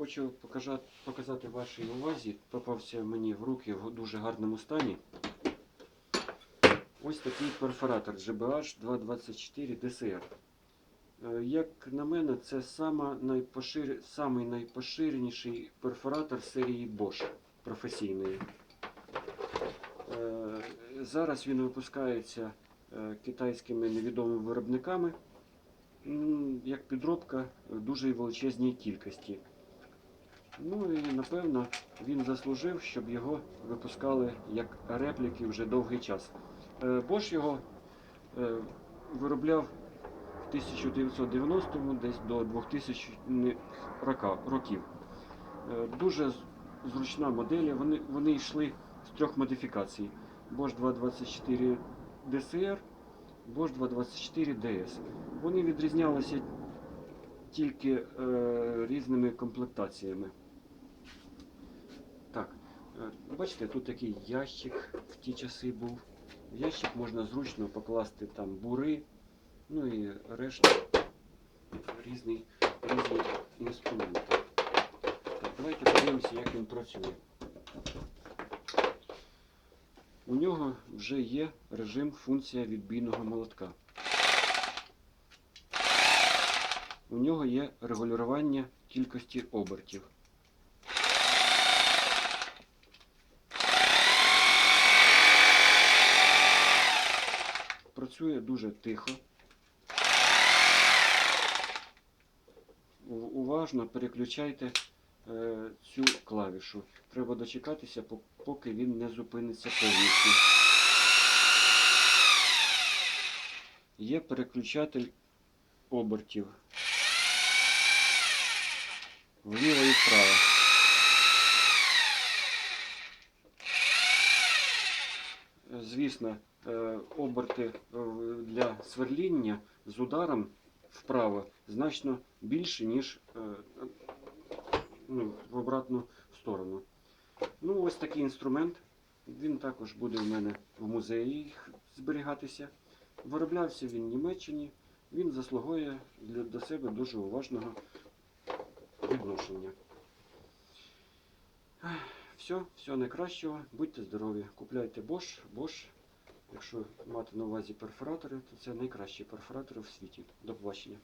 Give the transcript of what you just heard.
Хочу показати вашій увазі. Попався мені в руки в дуже гарному стані. Ось такий перфоратор GBH 224 DCR. Е, Як на мене, це сама найпошир... самий найпоширеніший перфоратор серії Bosch професійної. Е, Зараз він випускається е, китайськими невідомими виробниками. Як підробка в дуже величезній кількості. Ну і напевно він заслужив, щоб його випускали як репліки вже довгий час. Е, Bosch його е, виробляв в 1990-му десь до 2000 рока- років. Е, Дуже зручна модель. Вони, вони йшли з трьох модифікацій: Bosch 224 DCR, Bosch 224 DS. Вони відрізнялися тільки е, різними комплектаціями. Так, е, бачите, тут такий ящик в ті часи був. В ящик можна зручно покласти там бури, ну і решту різні, різні інструменти. Так, давайте подивимося, як він працює. У нього вже є режим функція відбійного молотка. У нього є регулювання кількості обертів. Працює дуже тихо. Уважно переключайте е, цю клавішу. Треба дочекатися, поки він не зупиниться повністю. Є переключатель обертів. Вліво і вправо. Е, Звісно, е, оберти е, для сверління з ударом вправо значно більше, ніж е, ну, в обратну сторону. Ну, ось такий інструмент. Він також буде в мене в музеї зберігатися. Вироблявся він в Німеччині. Він заслуговує для, до себе дуже уважного відношення. Все, все найкращого. Будьте здорові. Купляйте Bosch. Bosch. Якщо мати на увазі перфоратори, то це найкращі перфоратори в світі. До побачення.